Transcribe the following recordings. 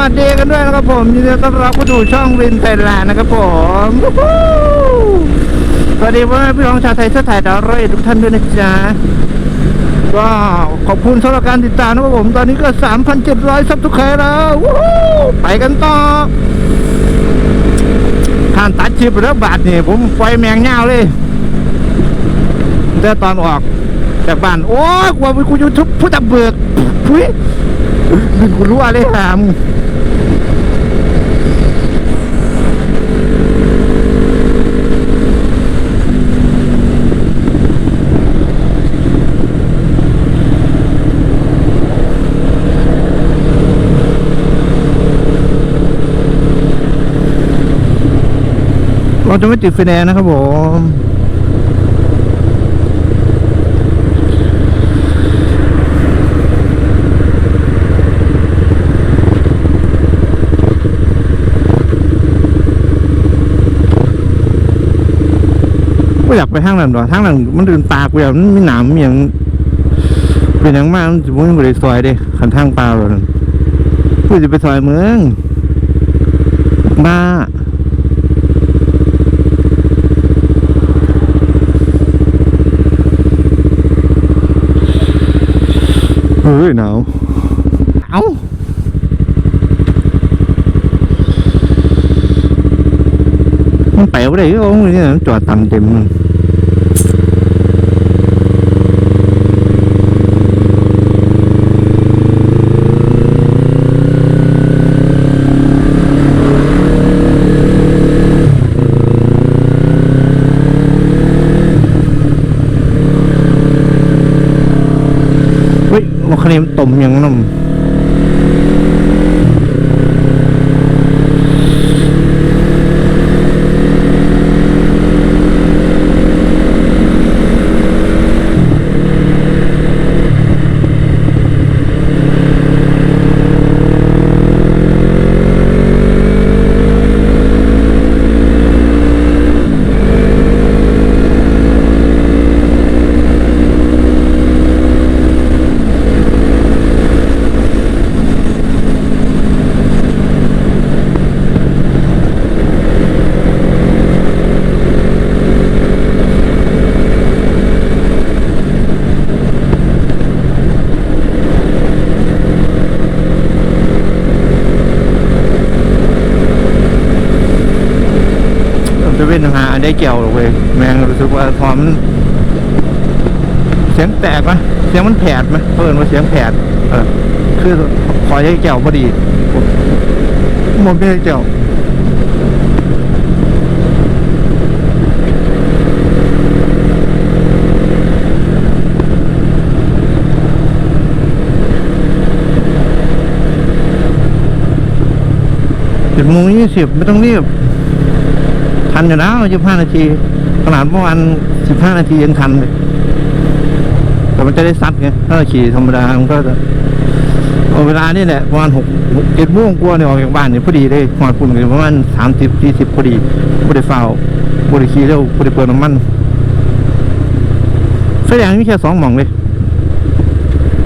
วัสดีกันด้วยนะครับผมยินดีต้อนรับเข้าสู่ช่องวินไทยแลนด์นะครับผมวู้ฮู้สวัสดีพ่อแม่พี่น้องชาวไทยเสื้อถ่ายดาวร้อยทุกท่านด้วยนะจ๊ะก็ขอบคุณสำหรับการติดตามนะครับผม ตอนนี้ก็ 3,700 ซับทุกใครแล้ววู้ฮู้ไปกันต่อท่านตัดชิปแล้วบาทนี่ผมปล่อยแมงเง่าเลยแต่ตอนออกจากบ้าน โอ้กว่ากูยูทูบพุทธเบิกพุ้ยมึงกูรู้อะไรหาม เราจะไม่ติดไฟแดงนะครับผมกูอยากไปทางนั้นหรอทางนั้นมันเดินปากูอยากมันมีหนามมีอย่างเป็นอย่างมากมันจะมุ่งไปซอยเด้ขันทางป่าหรอนั่นกูจะไปซอยเมืองบ้า เฮ้ยหนาวเอ้ามันไปไม่ได้ก็โอ้ยเนี่ยมันจอดตันเต็มเลยเฮ้ยว่าคันนี้ มต้มยังน้ำ จะเป็นหา ได้เกี่ยวหรอกเว้ยแมงรู้สึกว่าพอมเสียงแตกไหมเสียงมันแผดไหมเพิ่นว่าเสียงแผดเออคือขอได้เกี่ยวพอดีหมดไม่ได้เกี่ยวเจ็ดโมงยี่สิบไม่ต้องรีบ ทันอยู่แล้วยี่ห้านาที ขนาดเมื่อวานสิบห้านาทียังทันเลยแต่มันจะได้ซัดไงถ้าเราขี่ธรรมดามันก็จะเอาเวลานี่แหละประมาณหกหกเจ็ดโมงกว่าเนี่ยออกจากบ้านเนี่ยพอดีเลยหอดปุ่นกันประมาณสามสิบสี่สิบพอดีบริฟาบริขี่เร็วบริเปิดน้ำมันไฟแดงมีแค่สองหม่องเลย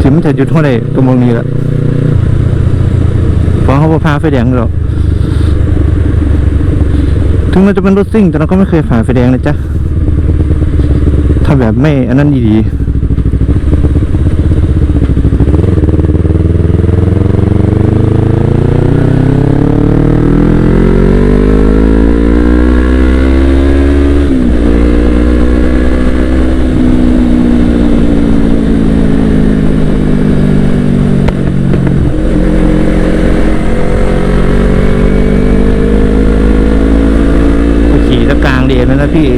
ถึงมันจะหยุดเท่าไหร่ตรงนี้แหละเพราะเขาพาไฟแดงหรอก ถึงเราจะเป็นรถซิ่ง แต่เราก็ไม่เคยฝ่าไฟแดงนะจ๊ะ ถ้าแบบไม่อันนั้นดีๆขี่ตะกลางเดียนแล้วนะพี่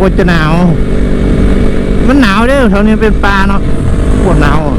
คตรจะหนาว มันหนาวเด้อแถวนี้เป็นป่าเนาะปวดหนาวอะ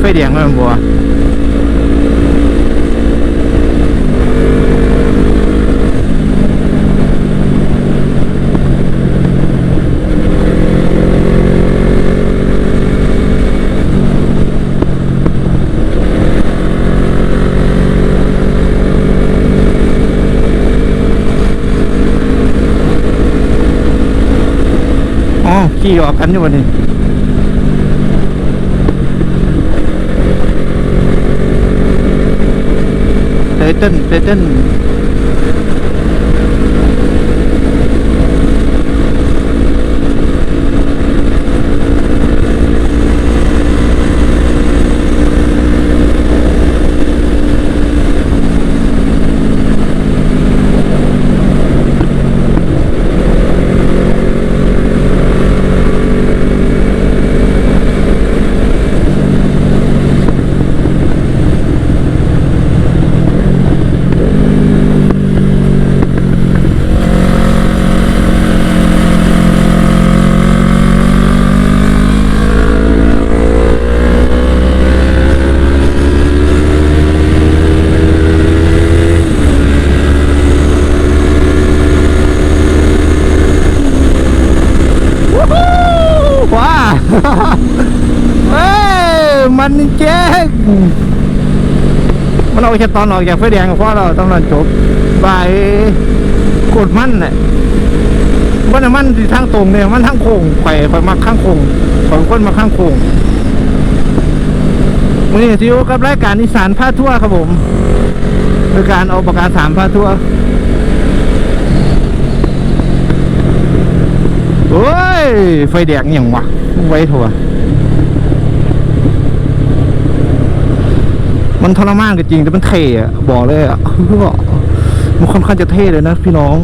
ไฟแดงมันบัวอ๋อขี่ออกกันอยู่วันนี้ เตเติ้ลเตเติ้ลวู้ฮู้ว้า เอ้ยมันเจ๊งมันเอา แค่ตอนออกจากไฟแดงก็พอเราต้องนั้นจบบายกดมันเนี่ยมันน่ะมันทีทางตรงเนี่ยมันทางโค้งไข่ไข่มาข้างโค้งของคนมาข้างโค้งวันนี้ที่อยู่กับรายการอีสานพาทั่วร์ครับผมโดยการเอาประกาศสามพาทั่วร์โอ้ยไฟแดงอย่างวะไว้ถั่ว มันทรมานก็จริงแต่มันเท่อะบอกเลยอะมันค่อนข้างจะเท่เลยนะพี่น้อง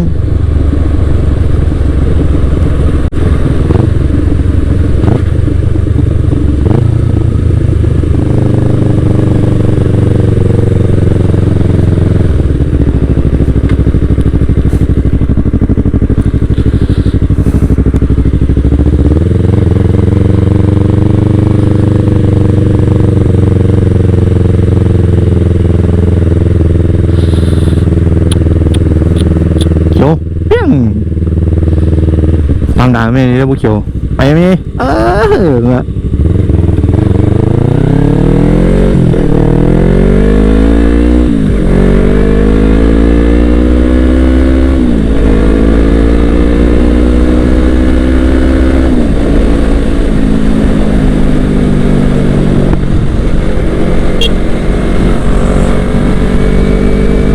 เขียวเปี้ยง ตามด่านไม่ได้บุเขียวไปไหมเออเงะ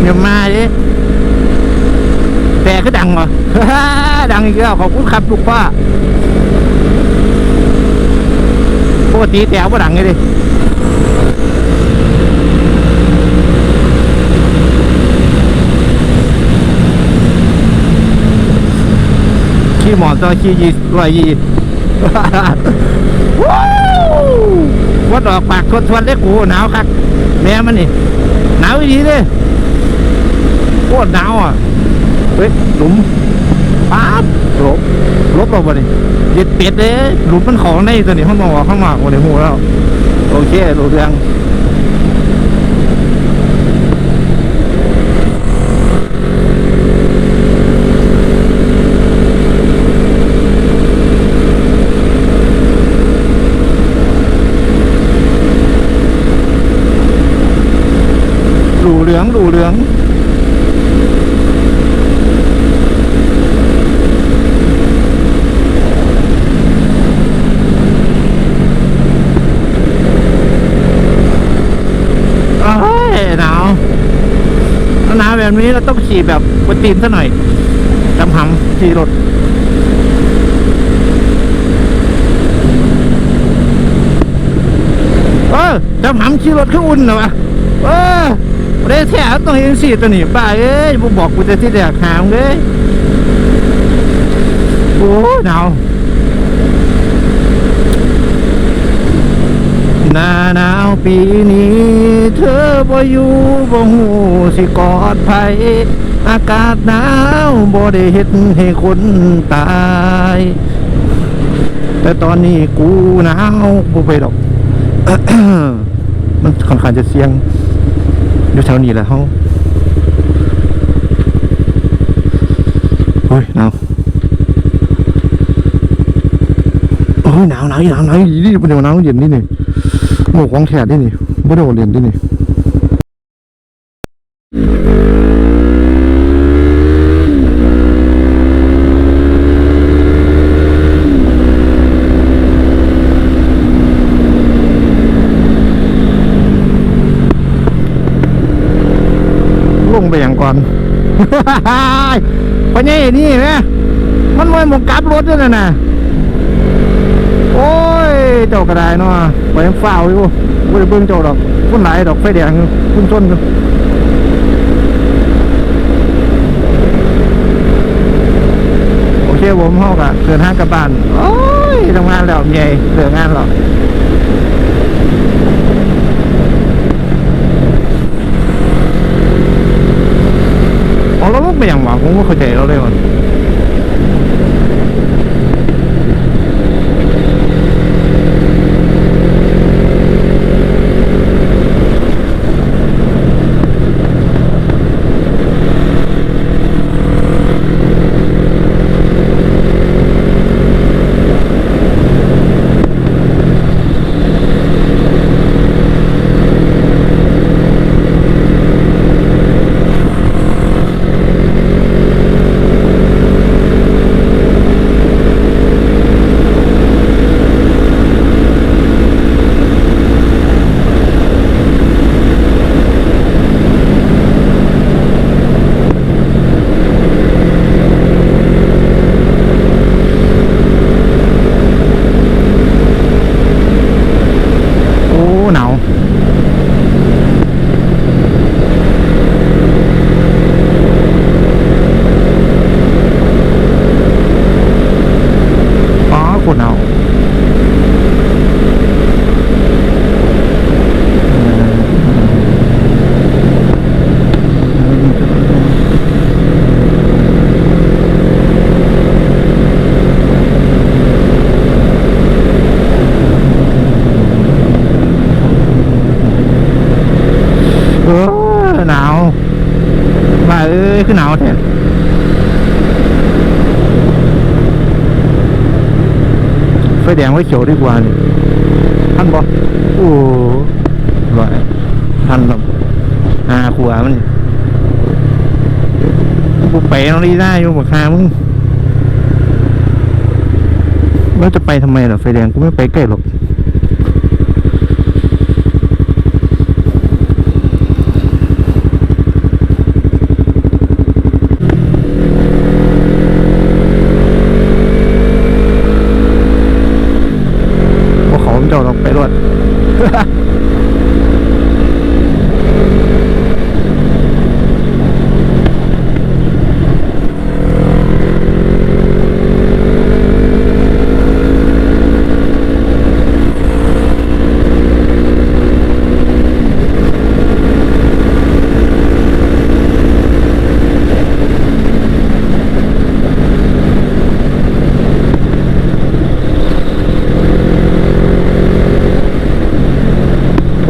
อย่ามาดิแต่ก็ดังเหรอ ดังอีกแล้วขอบคุณครับลูกป้าปกติแต่ว่ดังไงดิขี่หมอนตัวขี่ยีร้อยยีวัดออกปากทวนทวนเลยกูหนาวคักแม่มันนี่หนาวดีเลยโคตรหนาวอะเฮ้ยหลุม ป๊าบลบลบเราบ่นี่เย็ดเป็ดเลยหลุมมันของในตัวนี้ห้องนอกข้างนอกวันนี้หูแล้ว โอเครู้เรื่องดูเหลืองดูเหลือง เอ้ยหนวหนาวแบบแบบนี้เราต้องขี่แบบกวนตีนซะหน่อยจำหำขี่รถเออจำหำขี่รถขึ้นอุ่นเหรอวะเออบ่ได้แท้ต้องเห็นสิตัวนี้ป้าเอ้ยบ่บอกกูจะที่แดกหามเลยโอ้หนาว หน้าหนาวปีนี้ เธอบ่อยู่บ่หูสิกอดไผอากาศหนาวบ่ได้เฮ็ดให้คนตาย แต่ตอนนี้กูหนาวบ่ไปดอก มันค่อนข้างจะเสียง อยู่แถวนี้แหละเขาโอ้ยหนาวโอ้ยหนาวหนาวหนาวหนาวนี่เป็นหนาวเย็นนี่นี่ หมวกของแขกนี่นี่ไม่ได้โอเรียนนี่นี่ลงไปอย่างก่อนพอนี่นี่ไหมมันมวยหมกกลับรถด้วยนะนะโอ้ เจ้ากระไดเนาะไปยังฝ้าวอยู่ไม่ได้เบิ่งเจ้าดอกคุณไหลดอกไฟแดงคุณชนกันโอเคผมเฮากะเกินห้างกลับบ้านโอ้ยทำงานแล้วใหญ่เหลืองานหรอกอ๋อเราลงไปอย่างหวังผมก็เข้าใจเราเลยมัน โอ้หนาวอ๋อโคตรหนาวเออหนาวมาเอ้ยคือหนาวแท้ไฟแดงไฟเขียวดีกว่านี่ท่านบอกโอ้ร้อยท่านแบบหาขวามันกูไปน้องลีได้อยู่บักคามึงแล้วจะไปทำไมล่ะไฟแดงกูไม่ไปใกล้หรอก พวกเขาเจ้าเราไปรวด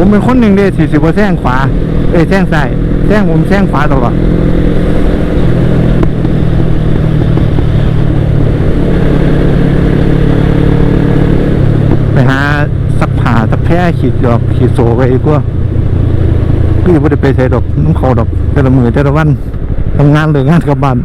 ผม เป็นคนหนึ่งเด้สี่สิบเปอร์แซงขวา เอ้ยแซงซ้ายแซงผมแซงขวาตลอดไปหาสักผ่าสักแพ้ขีดดอกขีดโซไปอีกว่าก็ยังไม่ได้ไปใช้ดอกน้ำเขาดอกแต่ละมือแต่ละวันทำงานเลยงานกับบ้าน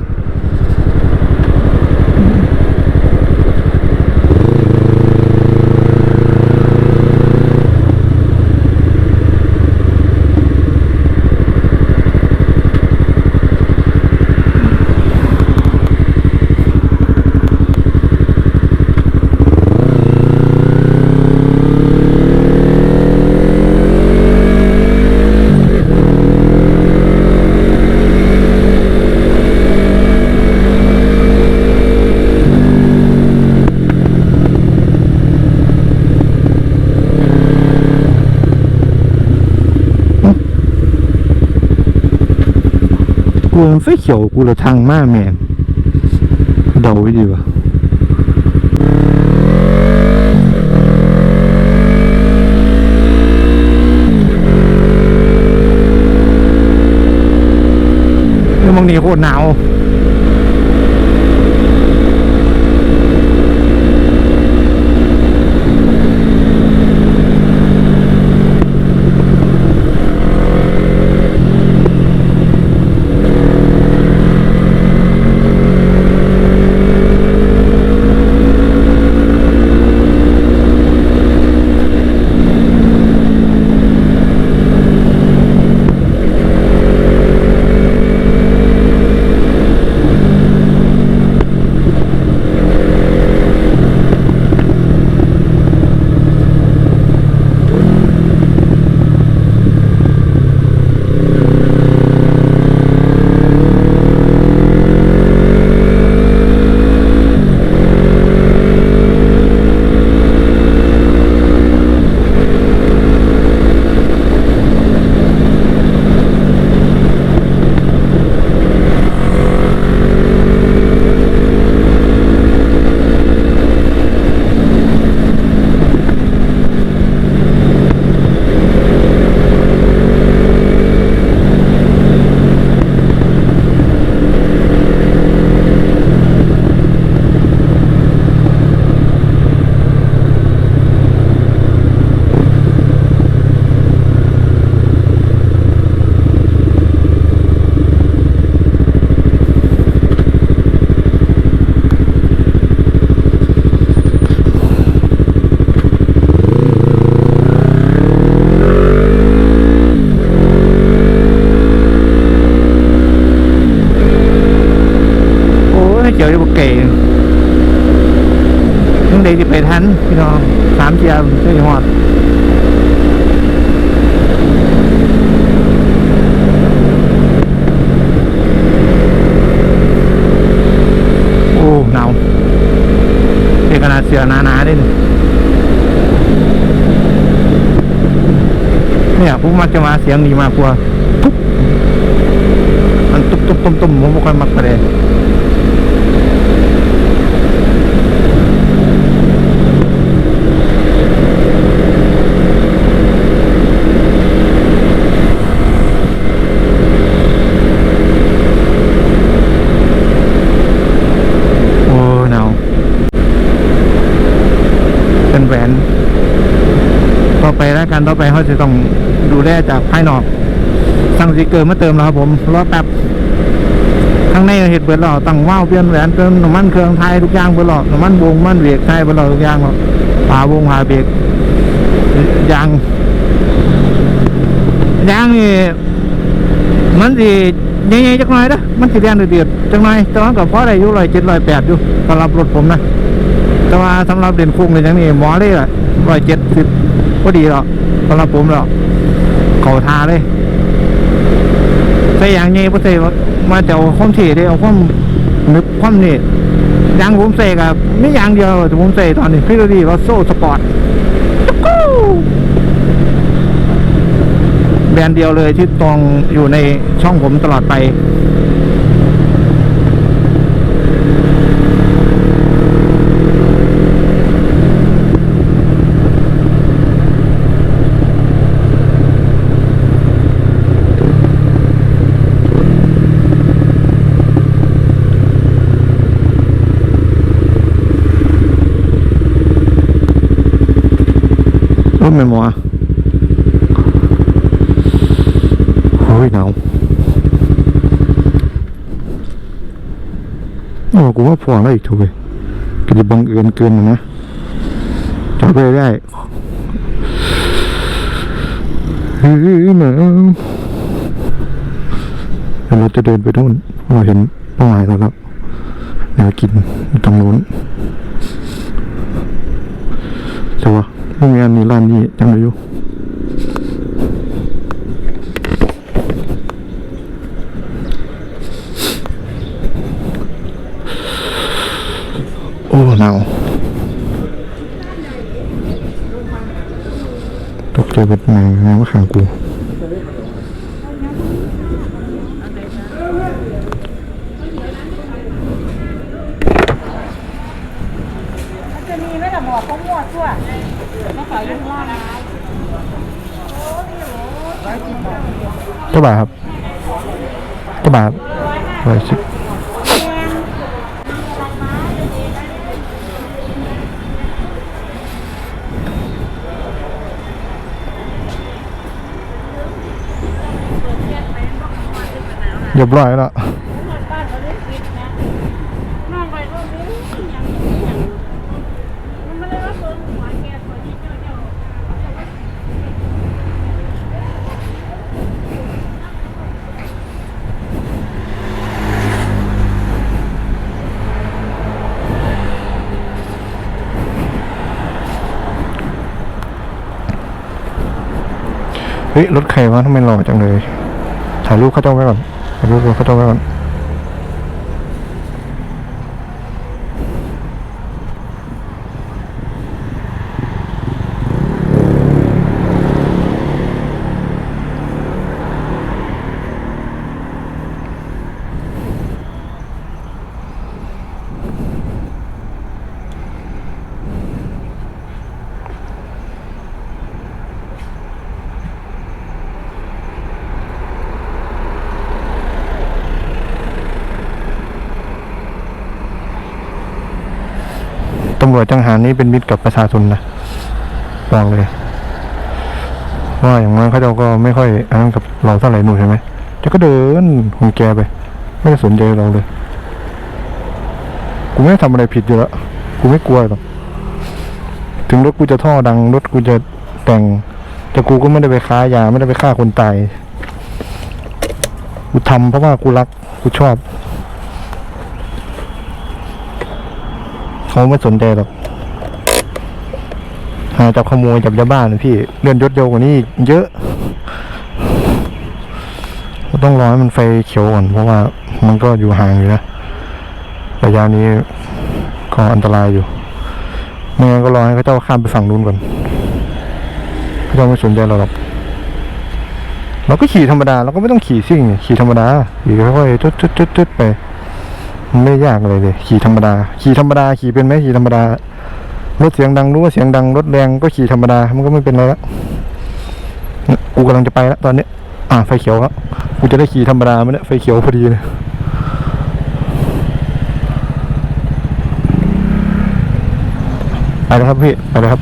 กูมันไฟเขียวกูเลยทางมากแม่งเดาไว้ดีวะเมื่องบางนี้โคตรหนาว เนี่ยผมมักจะมาเสียงนี้มากกว่าทุบมันตุ๊บตุ๊บตุมตุมผมไม่ค่อยมักเลยแหวนต่อไปแล้วกันต่อไปเขาจะต้อง ดูแลจากภายนอก สั่งสติกเกอร์มาเติมแล้วครับผมรอแป๊บข้างในเห็ดเบิดหล่อตั้งว่าวเปลี่ยนแหวนเติมน้ำมันเครื่องไทยทุกอย่างเบิดหล่อน้ำมันวงมันเบรกไทยเบิดหล่อทุกอย่างหรอกผาวงผาเบรกยางยางนี่มันสิใหญ่ๆจักหน่อยนะมันสิเรียนเดือดๆจักหน่อยแต่ว่าก็พอได้อยู่ร้อยเจ็ดร้อยแปดอยู่สำหรับรถผมนะแต่ว่าสำหรับเด่นคุ้งเลยอย่างนี้หมอเลยอะร้อยเจ็ดสิบพอดีหรอกสำหรับผมหรอก เขาทาเลยใส่อย่างนี้พอใส่มาแต่เอาความเท่ได้เอาความนึกความนี่ยางผมใส่กับไม่ยางเดียวแต่ผมใส่ตอนนี้พี่ดีว่าโซ่สปอร์ตแบรนด์เดียวเลยที่ตรงอยู่ในช่องผมตลอดไป รถเมล์หมอโอ้ยหนาวโอ้กูว่าพอแล้วอีกทุกเลยก็จะบังเอิญเกินนะจอดไปได้เฮ้ยหนาวเราจะเดินไปนู่นเราเห็นเป้าหมายแล้วครับแนวกินตรงนู้นใช่ปะ ไม่มีอันนี้ร้านนี้จังเลยอยู่โอ้หนาวตกใจแบบไหนนะว่าขางกู บอกเขามั่วทั่วไม่ขอยุ่งล่านะ เท่าไหร่ครับเท่าบ่าวร้อยสิบเรียบร้อยแล้ว น้องไปรูปนี้อย่างนี้อย่างมันไม่ได้ว่าเบิ่งหัวแกตัวที่เจ้าเจ้า เฮ้ยรถใครวะทำไมหล่อจังเลยถ่ายรูปเขาเจ้าไว้ก่อนถ่ายรูปเขาเจ้าไว้ก่อนำรวจจังหารนี้เป็นมิตรกับประชาชนนะบอกเลยว่าอย่างนั้นเขาเจ้าก็ไม่ค่อยอันนั้นกับเราเท่าไหร่หนูเห็นไหมแกก็เดินของแกไป ไม่สนใจเราเลย กูไม่ได้ทำอะไรผิดอยู่แล้วกูไม่กลัวหรอกถึงรถกูจะท่อดังรถกูจะแต่ง แต่กูก็ไม่ได้ไปค้ายาไม่ได้ไปฆ่าคนตายกูทำเพราะว่ากูรักกูชอบ เขาไม่สนใจหรอกหาจับขโมยจับยาบ้านะพี่เลื่อนยศเร็วกว่านี้เยอะก็ต้องรอให้มันไฟเขียวก่อนเพราะว่ามันก็อยู่ห่างอยู่นะระยะนี้ก็อันตรายอยู่ไม่งั้นก็รอให้เขาเจ้าข้ามไปฝั่งนู้นก่อนเขาเจ้าไม่สนใจเราหรอกเราก็ขี่ธรรมดาเราก็ไม่ต้องขี่ซิ่ง ขี่ธรรมดาขี่ค่อยๆจุดจุดจุดจุดไป ไม่ยากเลยเลย ขี่ธรรมดา ขี่ธรรมดา ขี่เป็นไหมขี่ธรรมดารถเสียงดังรู้ว่าเสียงดังรถแรงก็ขี่ธรรมดา มันก็ไม่เป็นไรละกูกำลังจะไปแล้วตอนนี้อ่าไฟเขียวครับกูจะได้ขี่ธรรมดาไหมเนี่ยไฟเขียวพอดีเลยไปแล้วครับพี่ไปแล้วครับ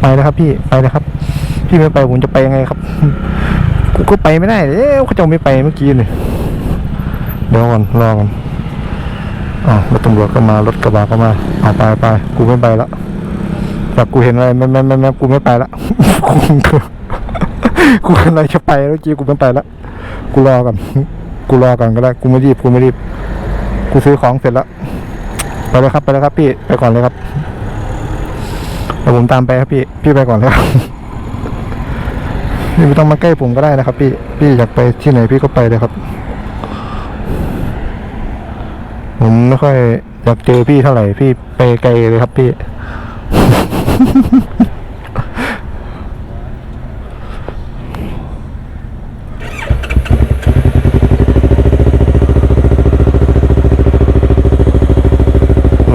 ไปแล้วครับพี่ไปแล้วครับ พี่ไม่ไปผมจะไปยังไงครับ กูก็ไปไม่ได้เอ๊ะเขาจะไม่ไปเมื่อกี้เนี่ย เดี๋ยวก่อนรอก่อนอ๋อรถตำรวจก็มารถกระบะก็มาเอาไปไปกูไม่ไปละแบบกูเห็นอะไรแม่แม่แม่แม่กูไม่ไปละกูกูกำลังจะไปเมื่อกี้กูไม่ไปละกูรอก่อนกูรอก่อนก็ได้กูไม่รีบกูไม่รีบ กูซื้อของเสร็จแล้วไปเลยครับไปเลยครับ พี่ไปก่อนเลยครับเดี๋ยวผมตามไปครับพี่ พี่ไปก่อนเลยครับพี่ไม่ต้องมาใกล้ผมก็ได้นะครับ พี่พี่อยากไปที่ไหนพี่ก็ไปเลยครับ ผมไม่ค่อยอยากเจอพี่เท่าไหร่ พี่ไปไกลเลยครับพี่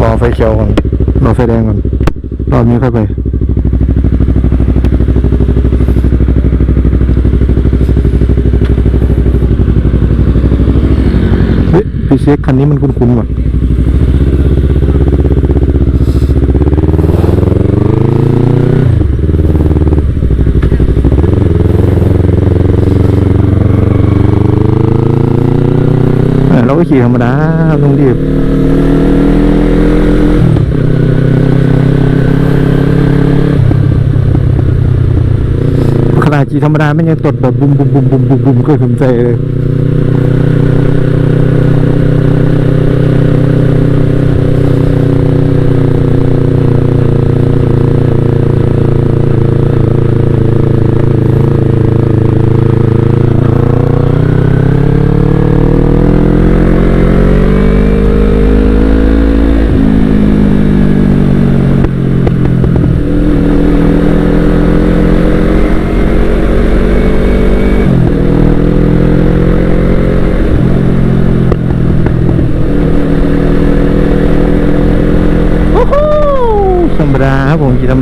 รอไฟเขียวก่อนรอไฟแดงก่อนรอบนี้ค่อยไป เฮ้ย พี่เช็คคันนี้มันคุ้นๆว่ะเราก็ขี่ธรรมดาไม่ต้องรีบขนาดขี่ธรรมดาไม่ยังตดแบบบุมบุมบุมบุมบุมบุมก็สนใจเลย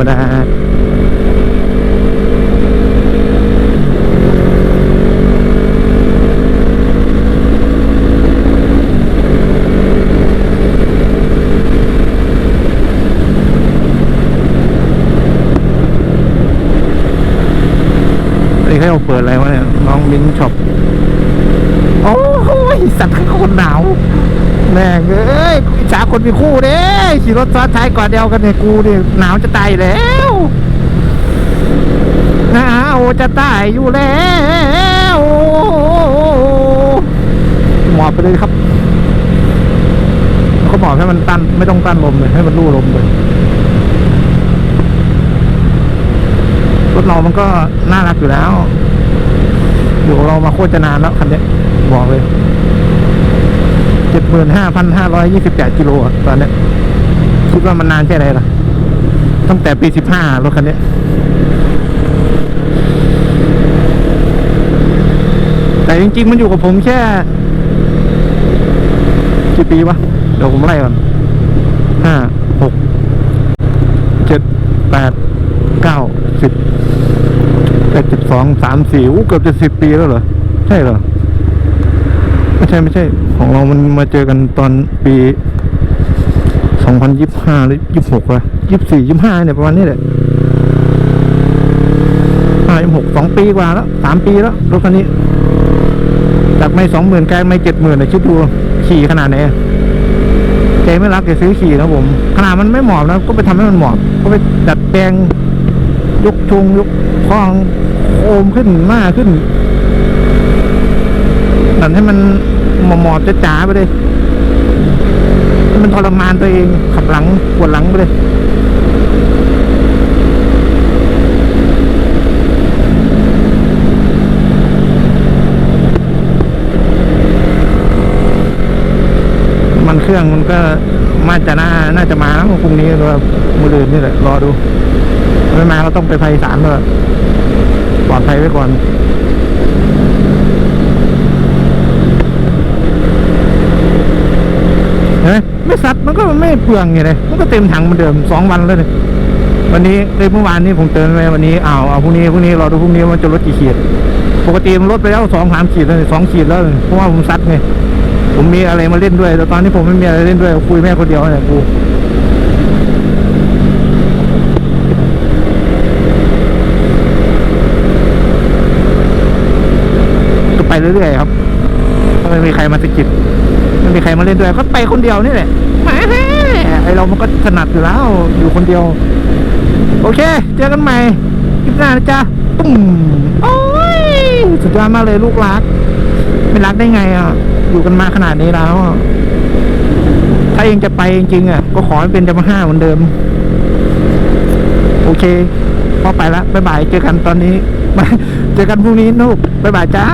รรมดาไอ้เขาเปิดอะไรวะเนี่ยน้องมิ้นช็อปโอ้ยสัตว์โคนหนาวแม่งเอ้ยกูอิจฉาคนมีคู่เด้ ขี่รถซ้อนท้ายก่อนเดียวกันเนี่ยกูเนี่ยหนาวจะตายแล้วหนาวจะตายอยู่แล้วหมอบไปเลยครับเขาบอกให้มันตันไม่ต้องตันลมเลยให้มันลู่ลมเลยรถเรามันก็น่ารักอยู่แล้ว อยู่เรามาโคตรจะนานแล้วคันนี้บอกเลยเจ็ดหมื่นห้าพันห้าร้อยยี่สิบแปดกิโลอะตอนเนี้ย คิดว่ามันนานแค่ไหนล่ะ ตั้งแต่ปีสิบห้ารถคันนี้ แต่จริง ๆ มันอยู่กับผมแค่ กี่ปีวะ เดี๋ยวผมไล่ก่อนห้าหกเจ็ดแปดเก้าสิบแปดสิบสองสามสี่อู้เกือบจะสิบปีแล้วเหรอ ใช่เหรอ ไม่ใช่ไม่ใช่ ของเรามันมาเจอกันตอนปี องพันยี่ห้าหรือยี่สิบหกวะยี่สิบสี่ยี่สิบห้าเนี่ยประมาณนี้แหละห้ายี่หกสองปีกว่าแล้วสามปีแล้วรถคันนี้ จากไม่สองหมื่นกลายไม่เจ็ดหมื่นเลยคิดดูขี่ขนาดไหนอะใจไม่รักจะซื้อขี่นะผมขนาดมันไม่เหมาะนะก็ไปทำให้มันเหมาะก็ไปดัดแปลงยกชงยกคลองโอมขึ้นหน้าขึ้นดันให้มันหมอหมอบจะจ๋าไปเลย มันทรมานตัวเองขับหลังปวดหลังไปเลยมันเครื่องมันก็มาจะน่าน่าจะมาแล้วพรุ่งนี้หรือว่ามืออื่นนี่แหละรอดูไม่มาก็ต้องไปไพศาลก็ปลอดภัยไว้ก่อนเห็น ไม่ซัดมันก็ไม่เปลืองไงเลยมันก็เต็มถังเหมือนเดิมสองวันแล้วเนี่ยวันนี้เลยเมื่อวานนี้ผมเตือนไว้วันนี้อ้าวเอาพรุ่งนี้พรุ่งนี้รอดูพรุ่งนี้มันจะลดกี่ขีดปกติมันลดไปแล้วสองสามขีดแล้วเนี่ยสองขีดแล้วเพราะว่าผมซัดไงผมมีอะไรมาเล่นด้วยแต่ตอนนี้ผมไม่มีอะไรเล่นด้วยคุยแม่คนเดียวเนี่ยกูก็ไปเรื่อยๆครับไม่มีใครมาสะกิด ม่มีใครมาเล่นด้วยก็ไปคนเดียวนี่แหละแหมไอเรามันก็ถนัดอยู่แล้ว อยู่คนเดียว โอเค เจอกันใหม่คลิปหน้านะจ๊ะตุ้มโอ้ยสุดยอดมากเลยลูกรักไม่รักได้ไงอะ อยู่กันมาขนาดนี้แล้ว ถ้าเองจะไปจริงๆอะ ก็ขอให้เป็นยามาฮ่าเหมือนเดิม โอเคพอไปละบ๊ายบาย เจอกันตอนนี้ เจอกันพรุ่งนี้นุกบ๊ายบายจ้า